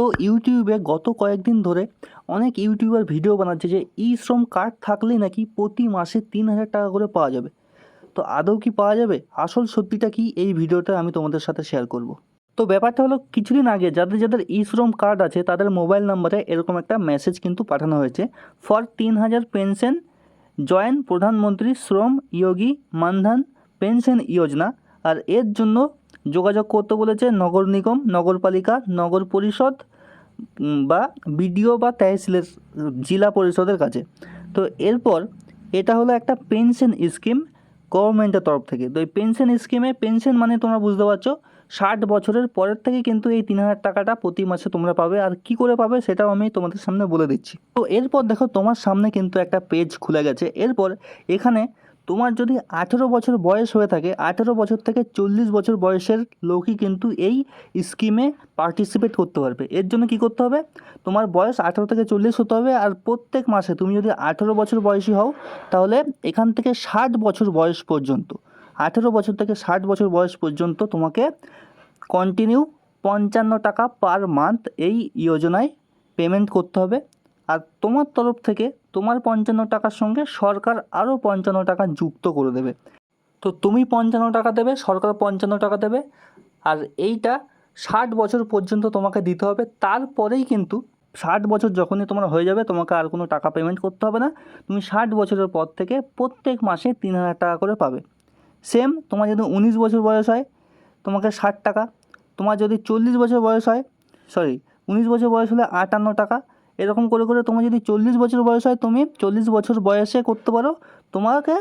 তো ইউটিউবে গত কয়েকদিন ধরে অনেক ইউটিউবার ভিডিও বানাচ্ছে যে ই শ্রম কার্ড থাকলেই নাকি প্রতি মাসে তিন হাজার টাকা করে পাওয়া যাবে। তো আদৌ কি পাওয়া যাবে? আসল সত্যিটা কি? এই ভিডিওটা আমি তোমাদের সাথে শেয়ার করব। তো ব্যাপারটা হলো, কিছুদিন আগে যাদের যাদের ই শ্রম কার্ড আছে, তাদের মোবাইল নাম্বারে এরকম একটা মেসেজ কিন্তু পাঠানো হয়েছে। ফর তিন হাজার পেনশন, জয়েন প্রধানমন্ত্রী শ্রম ইয়োগী মানধন পেনশন যোজনা, আর এর জন্য যোগাযোগ করতে বলেছে নগর নিগম, নগরপালিকা, নগর পরিষদ বা বিডিও বা তহসিলের, জেলা পরিষদের কাছে। তো এরপর এটা হলো একটা পেনশন স্কিম গভর্নমেন্টের তরফ থেকে। তো এই পেনশন স্কিমে, পেনশন মানে তোমরা বুঝতে পারছ, ষাট বছরের পরের থেকে কিন্তু এই তিন হাজার টাকাটা প্রতি মাসে তোমরা পাবে। আর কি করে পাবে সেটাও আমি তোমাদের সামনে বলে দিচ্ছি। তো এরপর দেখো তোমার সামনে কিন্তু একটা পেজ খুলে গেছে। এরপর এখানে তোমার যদি আঠেরো বছর বয়স হয়ে থাকে, আঠেরো বছর থেকে চল্লিশ বছর বয়সের লোকই কিন্তু এই স্কিমে পার্টিসিপেট করতে পারবে। এর জন্য কি করতে হবে? তোমার বয়স আঠেরো থেকে চল্লিশ হতে হবে আর প্রত্যেক মাসে তুমি যদি আঠেরো বছর বয়সী হও, তাহলে এখান থেকে ষাট বছর বয়স পর্যন্ত, আঠেরো বছর থেকে ষাট বছর বয়স পর্যন্ত তোমাকে কন্টিনিউ পঞ্চান্ন টাকা পার মান্থ এই যোজনায় পেমেন্ট করতে হবে। আর তোমার তরফ থেকে তোমার পঞ্চান্ন টাকার সঙ্গে সরকার আরও পঞ্চান্ন টাকা যুক্ত করে দেবে। তো তুমি পঞ্চান্ন টাকা দেবে, সরকার পঞ্চান্ন টাকা দেবে, আর এইটা ষাট বছর পর্যন্ত তোমাকে দিতে হবে। তারপরেই কিন্তু ষাট বছর যখনই তোমার হয়ে যাবে, তোমাকে আর কোনো টাকা পেমেন্ট করতে হবে না। তুমি ষাট বছরের পর থেকে প্রত্যেক মাসে তিন হাজার টাকা করে পাবে। সেম তোমার যদি উনিশ বছর বয়স হয়, তোমাকে ষাট টাকা। তোমার যদি চল্লিশ বছর বয়স হয় সরি উনিশ বছর বয়স হলে আটান্ন টাকা। এরকম করে করে তোমার যদি চল্লিশ বছর বয়স হয়, তুমি চল্লিশ বছর বয়সে করতে পারো। তোমাকে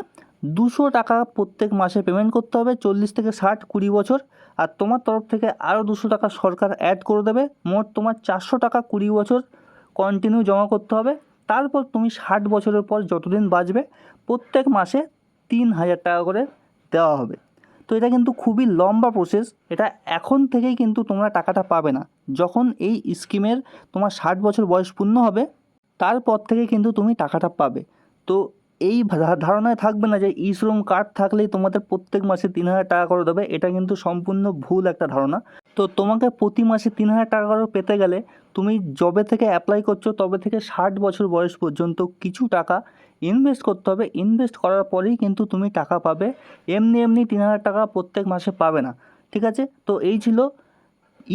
দুশো টাকা প্রত্যেক মাসে পেমেন্ট করতে হবে, চল্লিশ থেকে ষাট, কুড়ি বছর। আর তোমার তরফ থেকে আরও দুশো টাকা সরকার অ্যাড করে দেবে। মোট তোমার চারশো টাকা কুড়ি বছর কন্টিনিউ জমা করতে হবে। তারপর তুমি ষাট বছরের পর যতদিন বাঁচবে, প্রত্যেক মাসে তিন হাজার টাকা করে দেওয়া হবে। তো এটা কিন্তু খুবই লম্বা প্রসেস এটা এখন থেকেই কিন্তু তোমরা টাকাটা পাবে না। যখন এই স্কিমের তোমার ষাট বছর বয়স পূর্ণ হবে, তারপর থেকে কিন্তু তুমি টাকাটা পাবে। তো এই ধারণায় থাকবে না যে ইশ্রম শ্রম কার্ড থাকলেই তোমাদের প্রত্যেক মাসে তিন হাজার টাকা করে দেবে, এটা কিন্তু সম্পূর্ণ ভুল একটা ধারণা। তো তোমাকে প্রতি মাসে তিন হাজার টাকা করে পেতে গেলে তুমি জবে থেকে অ্যাপ্লাই করছ, তবে থেকে ষাট বছর বয়স পর্যন্ত কিছু টাকা ইনভেস্ট করতে হবে। ইনভেস্ট করার পরেই কিন্তু তুমি টাকা পাবে। এমনি এমনি তিন হাজার টাকা প্রত্যেক মাসে পাবে না। ঠিক আছে? তো এই ছিল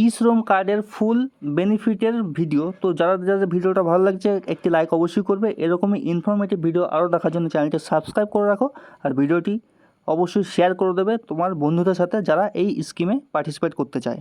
ই শ্রম কার্ডের ফুল বেনিফিটের ভিডিও তো যারা, যাদের ভিডিওটা ভালো লাগছে, একটি লাইক অবশ্যই করবে। এরকমই ইনফরমেটিভ ভিডিও আরও দেখার জন্য চ্যানেলটি সাবস্ক্রাইব করে রাখো। আর ভিডিওটি অবশ্যই শেয়ার করে দেবে তোমার বন্ধুদের সাথে যারা এই স্কিমে পার্টিসিপেট করতে চায়।